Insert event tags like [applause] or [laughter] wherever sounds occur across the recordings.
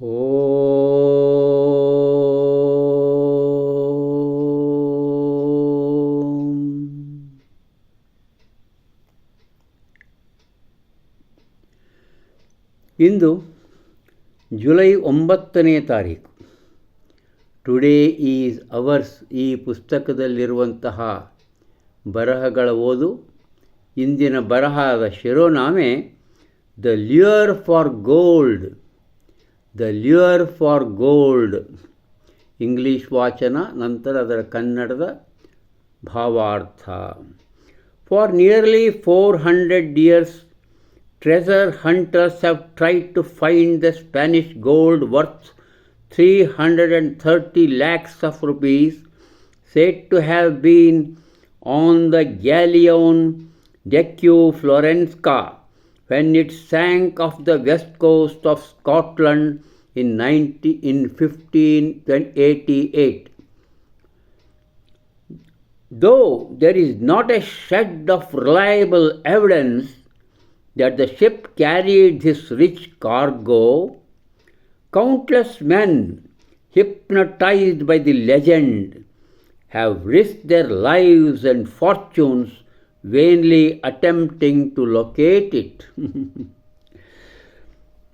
ಓಂ. ಇಂದು ಜುಲೈ ಒಂಬತ್ತನೇ ತಾರೀಕು. ಟುಡೇ ಈಸ್ ಅವರ್ಸ್ ಈ ಪುಸ್ತಕದಲ್ಲಿರುವಂತಹ ಬರಹಗಳ ಓದು. ಇಂದಿನ ಬರಹದ ಶಿರೋನಾಮೆ the lure for gold the lure for gold English ವಾಚನ ನಂತರ ಅದರ ಕನ್ನಡದ ಭಾವಾರ್ಥ for nearly four hundred years treasure hunters have tried to find the Spanish gold worth 330 lakhs of rupees, said to have been on the galleon Decu Florenska when it sank off the west coast of Scotland in, 90, in 1588. Though there is not a shred of reliable evidence that the ship carried this rich cargo, countless men, hypnotized by the legend, have risked their lives and fortunes vainly attempting to locate it. [laughs]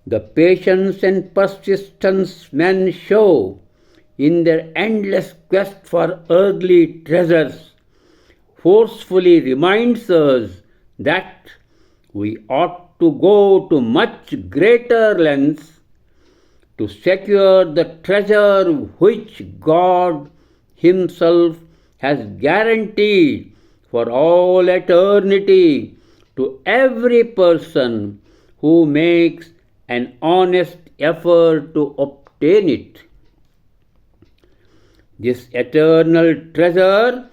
the patience and persistence men show in their endless quest for earthly treasures forcefully reminds us that we ought to go to much greater lengths to secure the treasure which God Himself has guaranteed for all eternity to every person who makes an honest effort to obtain it. This eternal treasure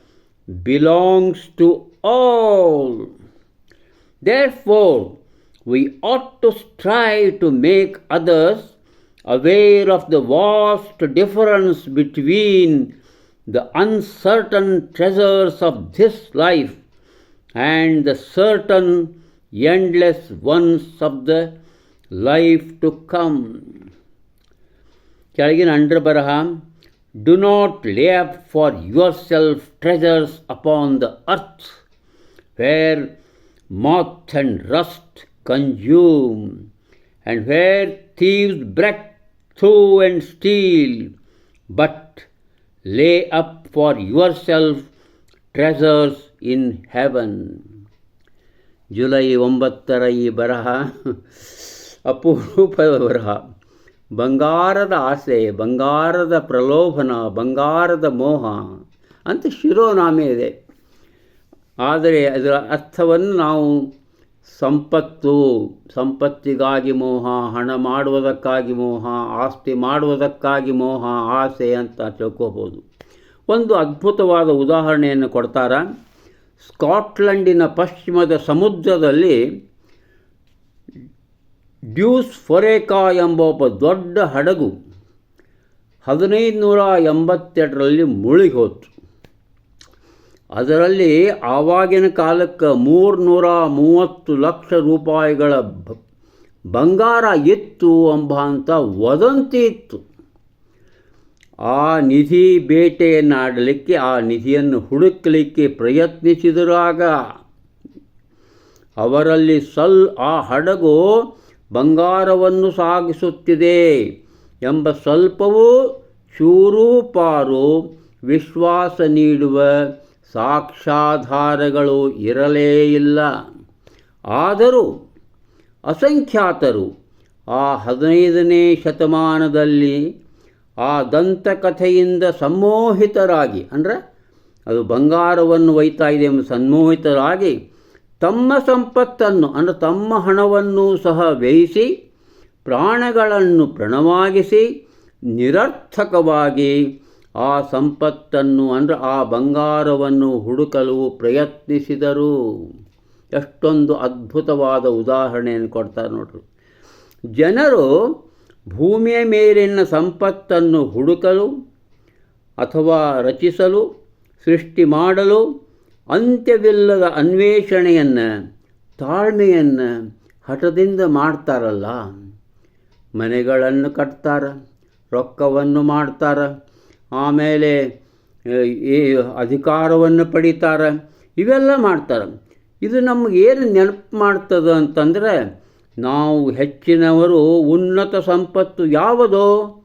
belongs to all. Therefore, we ought to strive to make others aware of the vast difference between the uncertain treasures of this life and the certain endless ones of the life to come. ಕೆಳಗಿನ under ಬರಹ do not lay up for yourself treasures upon the earth where moth and rust consume, and where thieves break through and steal, but lay up for yourself treasures in heaven. July ಒಂಬತ್ತರ ಈ ಬರಹ [laughs] ಅಪರೂಪದ ಬರಹ ಬಂಗಾರದ ಆಸೆ, ಬಂಗಾರದ ಪ್ರಲೋಭನ, ಬಂಗಾರದ ಮೋಹ ಅಂತ ಶಿರೋನಾಮೆ ಇದೆ ಆದರೆ ಅದರ ಅರ್ಥವನ್ನು ನಾವು ಸಂಪತ್ತು, ಸಂಪತ್ತಿಗಾಗಿ ಮೋಹ, ಹಣ ಮಾಡುವುದಕ್ಕಾಗಿ ಮೋಹ, ಆಸ್ತಿ ಮಾಡುವುದಕ್ಕಾಗಿ ಮೋಹ, ಆಸೆ ಅಂತ ತಿಳ್ಕೋಬೋದು. ಒಂದು ಅದ್ಭುತವಾದ ಉದಾಹರಣೆಯನ್ನು ಕೊಡ್ತಾರ. ಸ್ಕಾಟ್ಲೆಂಡಿನ ಪಶ್ಚಿಮದ ಸಮುದ್ರದಲ್ಲಿ ಡ್ಯೂಸ್ ಫೊರೇಕಾ ಎಂಬ ಒಬ್ಬ ದೊಡ್ಡ ಹಡಗು ಹದಿನೈದು ನೂರ ಎಂಬತ್ತೆರಡರಲ್ಲಿ ಮುಳುಗಿ ಹೋತು ಅದರಲ್ಲಿ ಆವಾಗಿನ ಕಾಲಕ್ಕೆ ಮೂರ್ನೂರ ಮೂವತ್ತು ಲಕ್ಷ ರೂಪಾಯಿಗಳ ಬಂಗಾರ ಇತ್ತು ಎಂಬ ವದಂತಿ ಇತ್ತು. ಆ ನಿಧಿ ಬೇಟೆಯನ್ನಾಡಲಿಕ್ಕೆ, ಆ ನಿಧಿಯನ್ನು ಹುಡುಕಲಿಕ್ಕೆ ಪ್ರಯತ್ನಿಸಿದರಾಗ ಅವರಲ್ಲಿ ಸಲ್ ಆ ಹಡಗು ಬಂಗಾರವನ್ನು ಸಾಗಿಸುತ್ತಿದೆ ಎಂಬ ಸ್ವಲ್ಪವೂ ಚೂರು ಪಾರು ವಿಶ್ವಾಸ ನೀಡುವ ಸಾಕ್ಷ್ಯಾಧಾರಗಳು ಇರಲೇ ಇಲ್ಲ. ಆದರೂ ಅಸಂಖ್ಯಾತರು ಆ ಹದಿನೈದನೇ ಶತಮಾನದಲ್ಲಿ ಆ ದಂತಕಥೆಯಿಂದ ಸಮ್ಮೋಹಿತರಾಗಿ, ಅಂದರೆ ಅದು ಬಂಗಾರವನ್ನು ಒಯ್ತಾ ಇದೆ ಎಂಬ ಸಮ್ಮೋಹಿತರಾಗಿ ತಮ್ಮ ಸಂಪತ್ತನ್ನು, ಅಂದರೆ ತಮ್ಮ ಹಣವನ್ನು ಸಹ ವ್ಯಯಿಸಿ, ಪ್ರಾಣಗಳನ್ನು ಪ್ರಣವಾಗಿಸಿ, ನಿರರ್ಥಕವಾಗಿ ಆ ಸಂಪತ್ತನ್ನು ಅಂದರೆ ಆ ಬಂಗಾರವನ್ನು ಹುಡುಕಲು ಪ್ರಯತ್ನಿಸಿದರು. ಎಷ್ಟೊಂದು ಅದ್ಭುತವಾದ ಉದಾಹರಣೆಯನ್ನು ಕೊಡ್ತಾರೆ ನೋಡ್ರಿ. ಜನರು ಭೂಮಿಯ ಮೇಲಿನ ಸಂಪತ್ತನ್ನು ಹುಡುಕಲು ಅಥವಾ ರಚಿಸಲು, ಸೃಷ್ಟಿ ಮಾಡಲು ಅಂತ್ಯವಿಲ್ಲದ ಅನ್ವೇಷಣೆಯನ್ನು, ತಾಳ್ಮೆಯನ್ನು ಹಠದಿಂದ ಮಾಡ್ತಾರಲ್ಲ. ಮನೆಗಳನ್ನು ಕಟ್ತಾರೆ, ರೊಕ್ಕವನ್ನು ಮಾಡ್ತಾರೆ ಆಮೇಲೆ ಈ ಅಧಿಕಾರವನ್ನು ಪಡಿತಾರೆ. ಇವೆಲ್ಲ ಮಾಡ್ತಾರೆ. ಇದು ನಮಗೆ ಏನು ನೆನಪು ಮಾಡ್ತದೆ ಅಂತಂದರೆ, ನಾವು ಹೆಚ್ಚಿನವರು ಉನ್ನತ ಸಂಪತ್ತು ಯಾವುದೋ,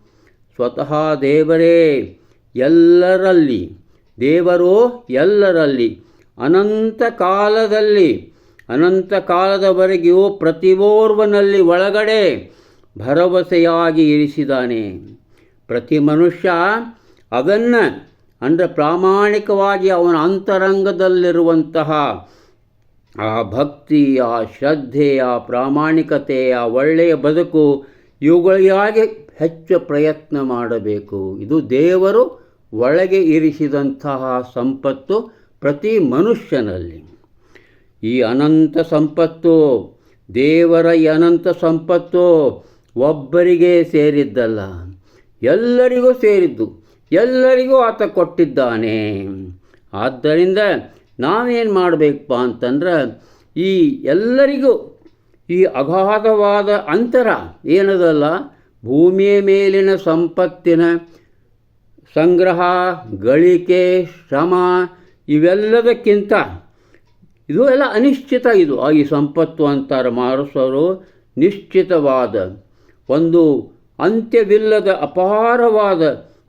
ಸ್ವತಃ ದೇವರೇ, ಎಲ್ಲರಲ್ಲಿ, ದೇವರು ಎಲ್ಲರಲ್ಲಿ, ಅನಂತ ಕಾಲದಲ್ಲಿ, ಅನಂತ ಕಾಲದವರೆಗೂ ಪ್ರತಿಯೋರ್ವನಲ್ಲಿ ಒಳಗಡೆ ಭರವಸೆಯಾಗಿ ಇರಿಸಿದ್ದಾನೆ. ಪ್ರತಿ ಮನುಷ್ಯ ಅದನ್ನು ಅಂದರೆ ಪ್ರಾಮಾಣಿಕವಾಗಿ ಅವನ ಅಂತರಂಗದಲ್ಲಿರುವಂತಹ ಆ ಭಕ್ತಿ ಆ ಶ್ರದ್ಧೆ ಆ ಪ್ರಾಮಾಣಿಕತೆ ಆ ಒಳ್ಳೆಯ ಬದುಕು ಇವುಗಳಿಗಾಗಿ ಹೆಚ್ಚು ಪ್ರಯತ್ನ ಮಾಡಬೇಕು. ಇದು ದೇವರು ಒಳಗೆ ಇರಿಸಿದಂತಹ ಸಂಪತ್ತು ಪ್ರತಿ ಮನುಷ್ಯನಲ್ಲಿ. ಈ ಅನಂತ ಸಂಪತ್ತು, ದೇವರ ಈ ಅನಂತ ಸಂಪತ್ತು ಒಬ್ಬರಿಗೆ ಸೇರಿದ್ದಲ್ಲ, ಎಲ್ಲರಿಗೂ ಸೇರಿದ್ದು. ಎಲ್ಲರಿಗೂ ಆತ ಕೊಟ್ಟಿದ್ದಾನೆ. ಆದ್ದರಿಂದ ನಾವೇನು ಮಾಡಬೇಕಪ್ಪ ಅಂತಂದ್ರೆ, ಈ ಎಲ್ಲರಿಗೂ ಈ ಅಗಾಧವಾದ ಅಂತರ ಏನದಲ್ಲ, ಭೂಮಿಯ ಮೇಲಿನ ಸಂಪತ್ತಿನ ಸಂಗ್ರಹ, ಗಳಿಕೆ, ಶ್ರಮ ಇವೆಲ್ಲದಕ್ಕಿಂತ ಇದು ಎಲ್ಲ ಅನಿಶ್ಚಿತ ಇದು. ಆ ಈ ಸಂಪತ್ತು ಅಂತಾರೆ ಮಾರಸರು ನಿಶ್ಚಿತವಾದ ಒಂದು ಅಂತ್ಯವಿಲ್ಲದ ಅಪಾರವಾದ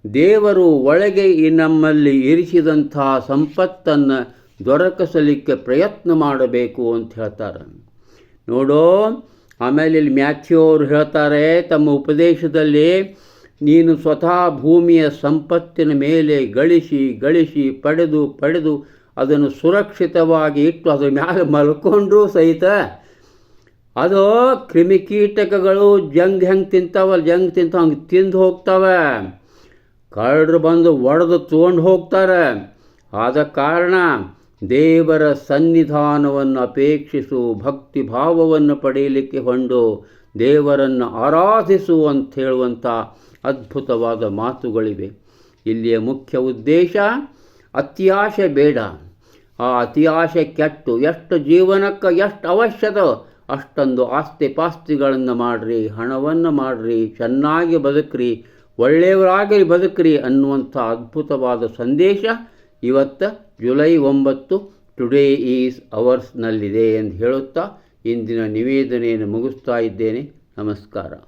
ದೇವರು ಒಳಗೆ ಈ ನಮ್ಮಲ್ಲಿ ಇರಿಸಿದಂಥ ಸಂಪತ್ತನ್ನು ದೊರಕಿಸಲಿಕ್ಕೆ ಪ್ರಯತ್ನ ಮಾಡಬೇಕು ಅಂತ ಹೇಳ್ತಾರೆ. ನೋಡೋ, ಆಮೇಲೆ ಇಲ್ಲಿ ಮ್ಯಾಥ್ಯೂ ಅವರು ಹೇಳ್ತಾರೆ, ತಮ್ಮ ಉಪದೇಶದಲ್ಲಿ ನೀನು ಸ್ವತಃ ಭೂಮಿಯ ಸಂಪತ್ತಿನ ಮೇಲೆ ಗಳಿಸಿ ಗಳಿಸಿ, ಪಡೆದು ಪಡೆದು ಅದನ್ನು ಸುರಕ್ಷಿತವಾಗಿ ಇಟ್ಟು ಅದ್ರ ಮ್ಯಾಲೆ ಮಲ್ಕೊಂಡ್ರು ಸಹಿತ ಅದು ಕ್ರಿಮಿಕೀಟಕಗಳು ಜಂಗ್ ಹೆಂಗೆ ತಿಂತಾವಲ್ಲ, ಜಂಗ್ ತಿಂತಾವ ಹಂಗೆ ತಿಂದು ಹೋಗ್ತವೆ. ಕಳ್ಳರು ಬಂದು ಒಡೆದು ತೊಗೊಂಡು ಹೋಗ್ತಾರೆ. ಆದ ಕಾರಣ ದೇವರ ಸನ್ನಿಧಾನವನ್ನು ಅಪೇಕ್ಷಿಸು ಭಕ್ತಿ ಭಾವವನ್ನು ಪಡೆಯಲಿಕ್ಕೆ ಹೊಂಡು, ದೇವರನ್ನು ಆರಾಧಿಸು ಅಂತ ಹೇಳುವಂಥ ಅದ್ಭುತವಾದ ಮಾತುಗಳಿವೆ. ಇಲ್ಲಿಯ ಮುಖ್ಯ ಉದ್ದೇಶ, ಅತ್ಯಾಶೆ ಬೇಡ. ಆ ಅತಿಯಾಶೆ ಕೆಟ್ಟು, ಎಷ್ಟು ಜೀವನಕ್ಕೆ ಎಷ್ಟು ಅವಶ್ಯದ, ಅಷ್ಟೊಂದು ಆಸ್ತಿ ಪಾಸ್ತಿಗಳನ್ನು ಮಾಡಿರಿ, ಹಣವನ್ನು ಮಾಡಿರಿ, ಚೆನ್ನಾಗಿ ಬದುಕ್ರಿ ಒಳ್ಳೆಯವರಾಗಿ ಬದುಕ್ರಿ ಅನ್ನುವಂಥ ಅದ್ಭುತವಾದ ಸಂದೇಶ ಇವತ್ತು ಜುಲೈ ಒಂಬತ್ತು ಟುಡೇ ಈಸ್ ಅವರ್ಸ್ನಲ್ಲಿದೆ ಎಂದು ಹೇಳುತ್ತಾ ಇಂದಿನ ನಿವೇದನೆಯನ್ನು ಮುಗಿಸ್ತಾ ಇದ್ದೇನೆ. ನಮಸ್ಕಾರ.